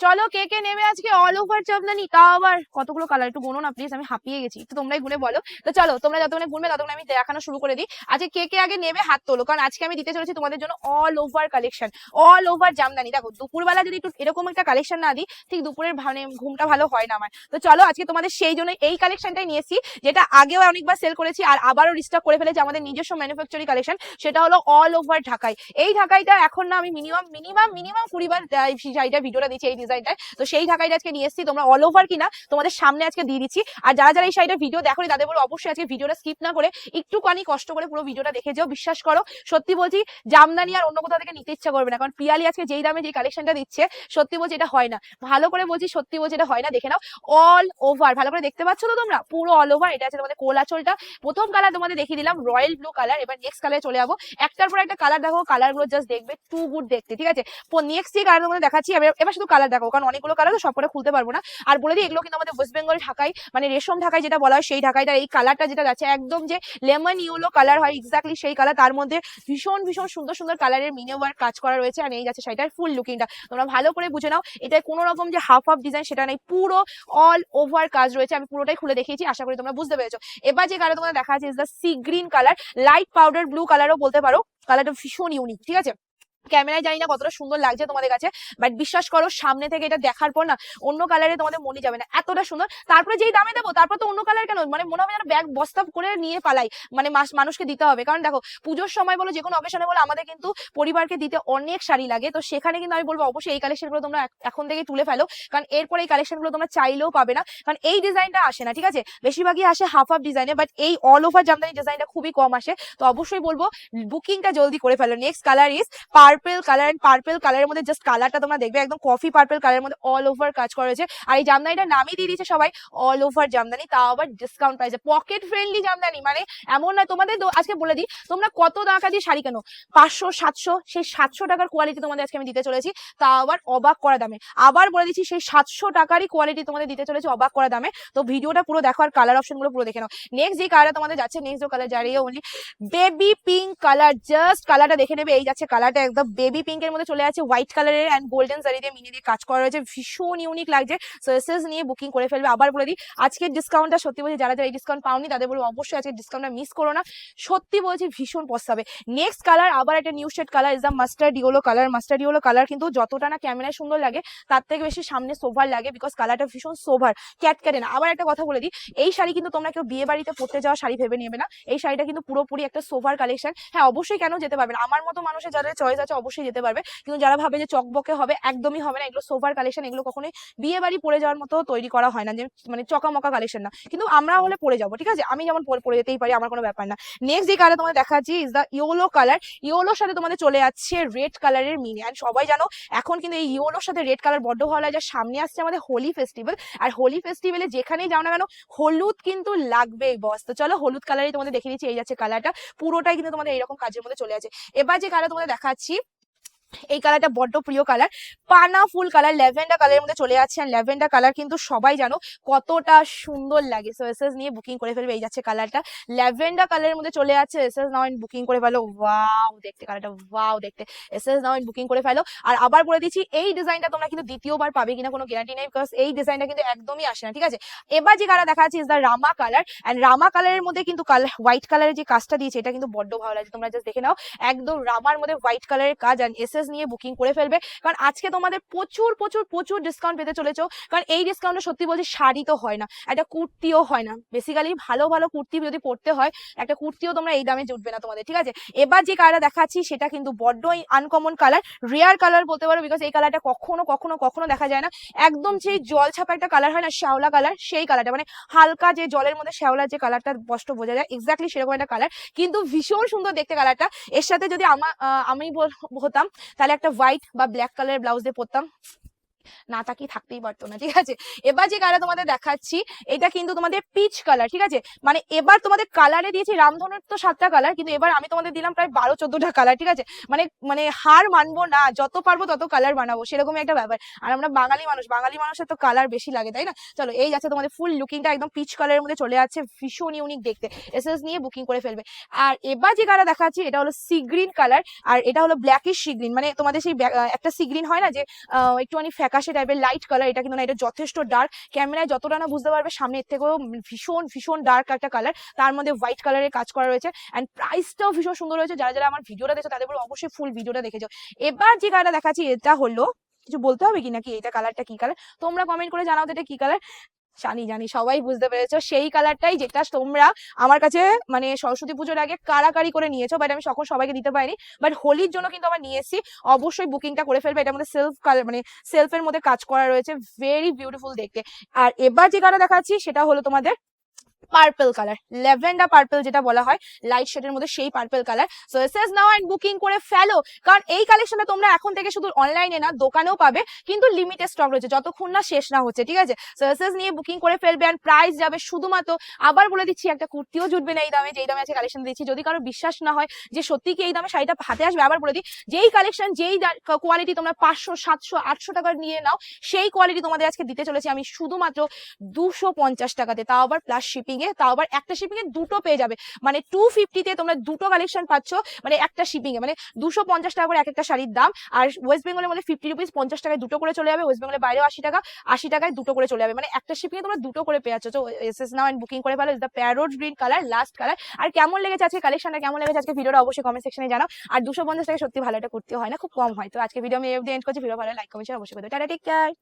চলো কে কে নেবে আজকে অল ওভার জামদানি তাও আবার কতগুলো কালার একটু গুনো না প্লিজ আমি হাঁপিয়ে গেছি। একটু তোমরাই গুনে বলো। তো চলো, তোমরা যতক্ষণে গুনবে ততক্ষণ আমি দেখানো শুরু করে দিই। আজকে কে কে আগে নেবে হাত তোলো? কারণ আজকে আমি দিতে চলেছি তোমাদের জন্য all over collection all over jamdani. দেখো, দুপুরবেলা যদি একটু এরকম একটা কালেকশন না দিই, ঠিক দুপুরের মানে ঘুমটা ভালো হয় না আমার। তো চলো, আজকে তোমাদের সেই জন্য এই কালেকশনটাই নিয়েছি যেটা আগেও অনেকবার সেল করেছি আর আবারও রিস্টক করে ফেলেছি আমাদের নিজস্ব ম্যানুফ্যাকচারিং কালেকশন সেটা হলো অল ওভার ঢাকাই। এই ঢাকাইটা এখন না আমি মিনিমাম মিনিমাম মিনিমাম কুড়িবার শাড়িটা ভিডিওটা দিচ্ছি, এই ডিজাইনটায় তো সেই ঢাকাইটা আজকে নিয়ে এসেছি। তোমরা অল ওভার কিনা, তোমাদের সামনে আজকে দিয়ে দিচ্ছি। আর যারা যারা এই শাড়িটা ভিডিও দেখো তাদের বলে অবশ্যই আজকে ভিডিওটা স্কিপ না করে একটুখানি কষ্ট করে পুরো ভিডিওটা দেখে যাও, বিশ্বাস করো। সত্যি বলছি, জামদানি আর অন্য কোথাও থেকে নিতে ইচ্ছা করবে না। কারণ পিয়ালি আজকে যেই দামে যে কালেকশনটা দিচ্ছে, সত্যি বলছি এটা হয় না। ভালো করে বলছি, সত্যি বলছি এটা হয় না। দেখে নাও অল ওভার ভালো করে দেখতে পাচ্ছ তো তোমরা? পুরো অল ওভার এটা আছে তোমাদের কোলাচলটা প্রথম কালার তোমাদের দেখিয়ে দিলাম রয়্যাল ব্লু কালার এবার নেক্সট কালারে চলে যাব। একটার পর একটা কালার দেখো কালারগুলো জাস্ট দেখবে টু গুড দেখতে, ঠিক আছে? নেক্সট যে কালার তোমাদের দেখাচ্ছি, এবার শুধু কালার দেখো, কারণ অনেকগুলো কালার সবকটা খুলতে পারব না। আর বলে দিই, এগুলো কিন্তু আমাদের ওয়েস্ট বেঙ্গল ঢাকায় মানে রেশম ঢাকায় যেটা বলা হয়, সেই ঢাকাইটা এই কালারটা যেটা যাচ্ছে, একদম যে লেমন ইউলো কালার হয় এক্স্যাক্টলি সেই কালার তার মধ্যে ভীষণ ভীষণ সুন্দর সুন্দর কালারের মিনে ওয়ার্ক কাজ করা রয়েছে আর এই যাচ্ছে সেটার ফুল লুকিংটা তোমরা ভালো করে বুঝে নাও এটা কোনো রকম যে হাফ হাফ ডিজাইন সেটা নেই, পুরো অল ওভার কাজ রয়েছে, আমি পুরোটাই খুলে দেখিয়েছি, আশা করি তোমরা বুঝতে পেরেছ। এবার যে কালার তোমাদের দেখা যাচ্ছে is the sea green colour light powder blue কালারও বলতে পারো কালারটা ভীষণ ইউনিক ঠিক আছে? ক্যামেরায় জানি না কতটা সুন্দর লাগছে তোমাদের কাছে বাট বিশ্বাস করো সামনে থেকে এটা দেখার পর না, অন্য কালারে তোমাদের মনে যাবে না, এতটা সুন্দর। তারপরে যেই দামে দেবো, তারপর তো অন্য কালার কেন? মানে মনে হবে যেন ব্যাগ বস্তা করে নিয়ে পালাই মানে মানুষকে দিতে হবে। কারণ দেখো, পুজোর সময় বলো যে কোনো অকেশনে বলো, আমাদের কিন্তু পরিবারকে দিতে অনেক শাড়ি লাগে। তো সেখানে কিন্তু আমি বলব, অবশ্যই এই কালেকশনগুলো তোমরা এখন থেকে তুলে ফেলো। কারণ এরপরে এই কালেকশনগুলো তোমরা চাইলেও পাবে না। কারণ এই ডিজাইনটা আসে না, ঠিক আছে? বেশিরভাগই আসে হাফ হাফ ডিজাইনে বাট এই অল ওভার জামদানি ডিজাইনটা খুবই কম আসে। তো অবশ্যই বলব বুকিংটা জলদি করে ফেলো। Next colour is purple colour and purple কালারের মধ্যে জাস্ট কালারটা তোমরা দেখবে, একদম কফি পার্পেল কালারের মধ্যে অল ওভার কাজ করা হয়েছে আর এই জামদানিটার নামই দিয়ে দিয়েছে সবাই অল ওভার জামদানি, তাও আবার ডিসকাউন্ট প্রাইসে পকেট ফ্রেন্ডলি জামদানি মানে এমন নয় তোমাদের আজকে বলে দিই, তোমরা কত টাকা দিয়ে শাড়ি কেনো? পাঁচশো, সাতশো, সেই সাতশো টাকার কোয়ালিটি তোমাদের আজকে আমি দিতে চলেছি তা আবার অবাক করা দামে। আবার বলে দিচ্ছি, সেই সাতশো টাকারই কোয়ালিটি তোমাদের দিতে চলেছে অবাক করা দামে। তো ভিডিওটা পুরো দেখো আর কালার অপশনগুলো পুরো দেখে নাও। নেক্সট যে কালার তোমাদের যাচ্ছে নেক্সট যে colour যারিয়ে only baby pink colour just কালারটা দেখে নেবে, এই যাচ্ছে কালারটা একদম বেবি পিঙ্কের মধ্যে চলে আছে হোয়াইট কালারের অ্যান্ড গোল্ডেন জারি দিয়ে মিনি দিয়ে কাজ করা রয়েছে। ভীষণ ইউনিক লাগছে। সো এসএস নিয়ে বুকিং করে ফেলবে। আবার বলে দিই, আজকের ডিসকাউন্টটা সত্যি বলছি, যারা যারা এই ডিসকাউন্ট পাওনি, তাদের বলব অবশ্যই আজকে ডিসকাউন্টটা মিস করো না। সত্যি বলছি, ভীষণ পস্তাবে। নেক্সট কালার আবার একটা new shade colour is the mustard yellow colour mustard yellow colour কিন্তু যতটা না ক্যামেরায় সুন্দর লাগে, তার থেকে বেশি সামনে সোভার লাগে বিকজ কালারটা ভীষণ সোভার ক্যাটক্যাটে না। আবার একটা কথা বলে দিই, এই শাড়ি কিন্তু তোমরা কেউ বিয়ে বাড়িতে পড়তে যাওয়া শাড়ি ভেবে নেবে না। এই শাড়িটা কিন্তু পুরোপুরি একটা সোভার কালেকশন হ্যাঁ অবশ্যই কেন যেতে পারবে না? আমার মতো মানুষের যাদের চয়েস আছে অবশ্যই যেতে পারবে। কিন্তু যারা ভাবে যে চকবকে হবে একদমই হবে না। এগুলো সোভার কালেকশন এগুলো কখনোই বিয়ে বাড়ি পরে যাওয়ার মতো তৈরি করা হয় না। যে মানে চকামকা কালেকশন না। কিন্তু আমরা হলে পরে যাব ঠিক আছে? আমি যেমন পরে যেতেই পারি আমার কোনো ব্যাপার না। নেক্সট যে কালার তোমাদের দেখাচ্ছি ইজ দ্য ইয়োলো কালার ইয়োলোর সাথে তোমাদের চলে যাচ্ছে রেড কালারের মিনি অ্যান্ড সবাই জানো এখন কিন্তু এই ইয়েলোর সাথে রেড কালার বড্ড ভালো লাগে। সামনে আসছে আমাদের হোলি ফেস্টিভ্যাল আর হোলি ফেস্টিভ্যালে যেখানেই যাও না কেন হলুদ কিন্তু লাগবেই বস তো চলো হলুদ কালারই তোমাদের দেখে নিচ্ছি এই যাচ্ছে কালারটা পুরোটাই কিন্তু তোমাদের এরকম কাজের মধ্যে চলে আছে। এবার যে কালার তোমাদের দেখাচ্ছি এই কালারটা বড্ড প্রিয় কালার। পানা ফুল কালার, ল্যাভেন্ডার কালারের মধ্যে চলে যাচ্ছে। আর ল্যাভেন্ডার কালার কিন্তু সবাই জানো কতটা সুন্দর লাগে। সো এসএস নিয়ে বুকিং করে ফেলবে, এই যাচ্ছে কালারটা। ল্যাভেন্ডার কালারের মধ্যে চলে যাচ্ছে এসএস নাও বুকিং করে ফেলো। ওয়াও দেখতে কালারটা ওয়াও দেখতে। এসএস নাও বুকিং করে ফেলো। আর আবার বলে দিচ্ছি, এই ডিজাইনটা তোমরা কিন্তু দ্বিতীয়বার পাবে কিনা কোনো গ্যারান্টি নেই বিকজ এই ডিজাইনটা কিন্তু একদমই আসে না, ঠিক আছে? এবার যে কালার দেখা যাচ্ছে is the rama colour and rama কালারের মধ্যে কিন্তু হোয়াইট কালারের যে কাজটা দিয়েছে, এটা কিন্তু বড্ড ভালো লাগছে। তোমরা জাস্ট দেখে নাও। একদম রামার মধ্যে হোয়াইট কালারের কাজ। অ্যান্ড এসএস নিয়ে বুকিং করে ফেলবে। কারণ আজকে তোমাদের প্রচুর প্রচুর প্রচুর ডিসকাউন্ট পেতে চলেছো। কারণ এই ডিসকাউন্টে সত্যি বলছি শাড়ি তো হয় না একটা কুর্তিও হয় না। বেসিক্যালি ভালো ভালো কুর্তি যদি পড়তে হয় একটা কুর্তিও তোমরা এই দামে জুটবে না তোমাদের ঠিক আছে? এবার যে কালারটা দেখাচ্ছি সেটা কিন্তু বড্ড আনকমন কালার রেয়ার কালার বলতে পারো বিকজ এই কালারটা কখনো কখনো কখনো দেখা যায় না। একদম সেই জল ছাপা একটা কালার হয় না শ্যাওলা কালার সেই কালারটা মানে হালকা যে জলের মধ্যে শ্যাওলার যে কালারটা স্পষ্ট বোঝা যায় এক্স্যাক্টলি সেরকম একটা কালার কিন্তু ভীষণ সুন্দর দেখতে কালারটা এর সাথে যদি আমা আহ, আমি হতাম তাহলে একটা হোয়াইট বা ব্ল্যাক কালারের ব্লাউজ দিয়ে পরতাম। না তাকিয়ে থাকতেই পারতো না, ঠিক আছে? এবার যে কালার তোমাদের দেখাচ্ছি, এটা কিন্তু তোমাদের পিচ কালার ঠিক আছে? মানে এবার তোমাদের কালারে দিয়েছি রামধনুর তো সাতটা কালার কিন্তু এবার আমি তোমাদের দিলাম প্রায় বারো, চোদ্দটা কালার ঠিক আছে? মানে মানে হার মানবো না, যত পারব তত কালার বানাবো, সেরকমই একটা ব্যাপার। আর আমরা বাঙালি মানুষ, বাঙালি মানুষের তো কালার বেশি লাগে, তাই না? চলো, এই যাচ্ছে তোমাদের ফুল লুকিংটা একদম পিচ কালারের মধ্যে চলে যাচ্ছে ভীষণ ইউনিক দেখতে। এসএস নিয়ে বুকিং করে ফেলবে। আর এবার যে কালার দেখাচ্ছি, এটা হলো সি গ্রিন কালার আর এটা হলো ব্ল্যাকিশ সি গ্রিন মানে তোমাদের সেই একটা সি গ্রিন হয় না যে একটুখানি ফ্যাকা আকাশে টাইপের লাইট কালার এটা কিন্তু না, এটা যথেষ্ট ডার্ক ক্যামেরায় যতটা না বুঝতে পারবে, সামনে এর থেকেও ভীষণ ভীষণ ডার্ক একটা কালার তার মধ্যে হোয়াইট কালারের কাজ করা রয়েছে। অ্যান্ড প্রাইসটাও ভীষণ সুন্দর রয়েছে যারা যারা আমার ভিডিওটা দেখছ, তাদের অবশ্যই ফুল ভিডিওটা দেখেছ এবার যে কালারটা দেখাচ্ছি, এটা হলো, কিছু বলতে হবে কি নাকি? এটা কালারটা কি কালার তোমরা কমেন্ট করে জানাও এটা কি কালার জানি জানি, সবাই বুঝতে পেরেছ। সেই কালারটাই যেটা তোমরা আমার কাছে মানে সরস্বতী পুজোর আগে কারাকারি করে নিয়েছো বাট আমি সকল সবাইকে দিতে পারিনি। বাট হোলির জন্য কিন্তু আমার নিয়ে এসেছি। অবশ্যই বুকিংটা করে ফেলবে। এটা মধ্যে সেলফ কালার মানে সেলফের মধ্যে কাজ করা রয়েছে। ভেরি বিউটিফুল দেখতে। আর এবার যে কালার দেখাচ্ছি, সেটা হলো তোমাদের পার্পল কালার ল্যাভেন্ডার পার্পল যেটা বলা হয় লাইট শেডের মধ্যে সেই পার্পল কালার সো এসএস নাও এন্ড বুকিং করে ফেলো। কারণ এই কালেকশনটা তোমরা এখন থেকে শুধু অনলাইনে না, দোকানেও পাবে, কিন্তু লিমিটেড স্টক রয়েছে। যতক্ষণ না শেষ না হচ্ছে, ঠিক আছে? সো এসএস নিয়ে বুকিং করে ফেলবে এন্ড প্রাইস যাবে শুধুমাত্র, আবার বলে দিচ্ছি, একটা কুর্তিও জুটবে না এই দামে, যেই দামে আছে কালেকশন দিচ্ছি। যদি কারও বিশ্বাস না হয় যে সত্যি কি এই দামে শাড়িটা হাতে আসবে, আবার বলে দিই, যেই কালেকশন যেই কোয়ালিটি তোমরা পাঁচশো, সাতশো, আটশো টাকার নিয়ে নাও, সেই কোয়ালিটি তোমাদের আজকে দিতে চলেছি আমি শুধুমাত্র দুশো পঞ্চাশ টাকাতে। তাও আবার প্লাস শিপিং এ তাও আবার একটা শিপিং এ দুটো পেয়ে যাবে। মানে টু ফিফটিতে তোমরা দুটো কালেকশন পাচ্ছ মানে একটা শিপিং এ মানে দুশো পঞ্চাশ টাকা করে এক একটা শাড়ির দাম। আর ওয়েস্ট বেঙ্গলের মধ্যে ফিফটি রুপিস পঞ্চাশ টাকায় দুটো করে চলে যাবে ওয়েস্ট বেঙ্গলের বাইরেও আশি টাকা, আশি টাকায় দুটো করে চলে যাবে। মানে একটা শিপিং এ তোমরা দুটো করে পেয়ে যাচ্ছ। এস এস নাও বুকিং করে ফেলো the parrot green colour last colour আর কেমন লেগেছে আজকে কালেকশনটা কেমন লেগেছে আজকে ভিডিওটা? অবশ্যই কমেন্ট সেকশনে জানাও। আর দুশো পঞ্চাশ টাকা সত্যি ভালো এটা করতে হয় না, খুব কম হয়। তো আজকে ভিডিও আমি এফ এন্ড করছি। ভিডিও ভালো লাইক কমেন্ট অবশ্যই করতে টাটা টেক কেয়ার